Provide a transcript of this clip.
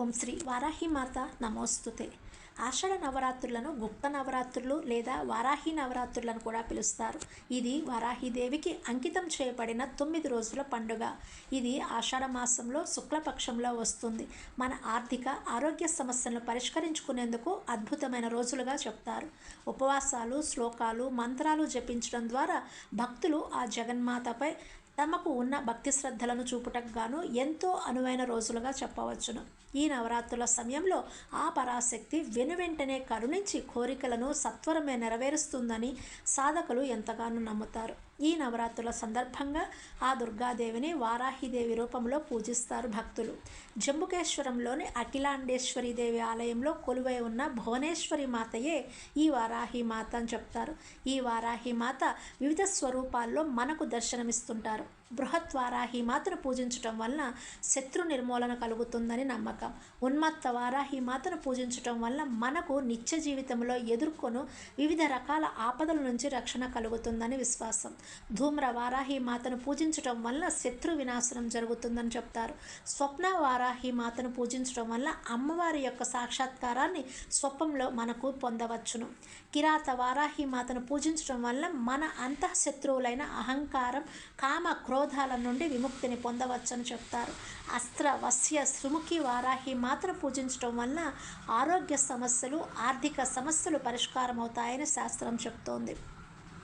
ఓం శ్రీ వారాహిమాత నమోస్తుతే. ఆషాఢ నవరాత్రులను గుప్త నవరాత్రులు లేదా వారాహి నవరాత్రులను కూడా పిలుస్తారు. ఇది వారాహిదేవికి అంకితం చేయబడిన తొమ్మిది రోజుల పండుగ. ఇది ఆషాఢ మాసంలో శుక్లపక్షంలో వస్తుంది. మన ఆర్థిక ఆరోగ్య సమస్యలను పరిష్కరించుకునేందుకు అద్భుతమైన రోజులుగా చెప్తారు. ఉపవాసాలు శ్లోకాలు మంత్రాలు జపించడం ద్వారా భక్తులు ఆ జగన్మాతపై తమకు ఉన్న భక్తి శ్రద్ధలను చూపుటకు గాను ఎంతో అనువైన రోజులుగా చెప్పవచ్చును. ఈ నవరాత్రుల సమయంలో ఆ పరాశక్తి వెనువెంటనే కరుణించి కోరికలను సత్వరమే నెరవేరుస్తుందని సాధకులు ఎంతగానో నమ్ముతారు. ఈ నవరాత్రుల సందర్భంగా ఆ దుర్గాదేవిని వారాహిదేవి రూపంలో పూజిస్తారు భక్తులు. జంబుకేశ్వరంలోని అఖిలాండేశ్వరి దేవి ఆలయంలో కొలువై ఉన్న భువనేశ్వరి మాతయే ఈ వారాహి మాత అని చెప్తారు. ఈ వారాహి మాత వివిధ స్వరూపాల్లో మనకు దర్శనమిస్తుంటారు. బృహత్వారాహి మాతను పూజించటం వలన శత్రు నిర్మూలన కలుగుతుందని నమ్మకం. ఉన్మత్త వారాహి మాతను పూజించటం వల్ల మనకు నిత్య జీవితంలో ఎదుర్కొను వివిధ రకాల ఆపదల నుంచి రక్షణ కలుగుతుందని విశ్వాసం. ధూమ్ర వారాహి మాతను పూజించటం వల్ల శత్రు వినాశనం జరుగుతుందని చెప్తారు. స్వప్న వారాహి మాతను పూజించడం వల్ల అమ్మవారి యొక్క సాక్షాత్కారాన్ని స్వప్నంలో మనకు పొందవచ్చును. కిరాత వారాహి మాతను పూజించడం వల్ల మన అంతఃశత్రువులైన అహంకారం కామ క్రోధాల నుండి విముక్తిని పొందవచ్చని చెప్తారు. అస్త్ర వస్య శ్రుముఖి వారాహి మాత్ర పూజించడం వల్ల ఆరోగ్య సమస్యలు ఆర్థిక సమస్యలు పరిష్కారం అవుతాయని శాస్త్రం చెప్తోంది.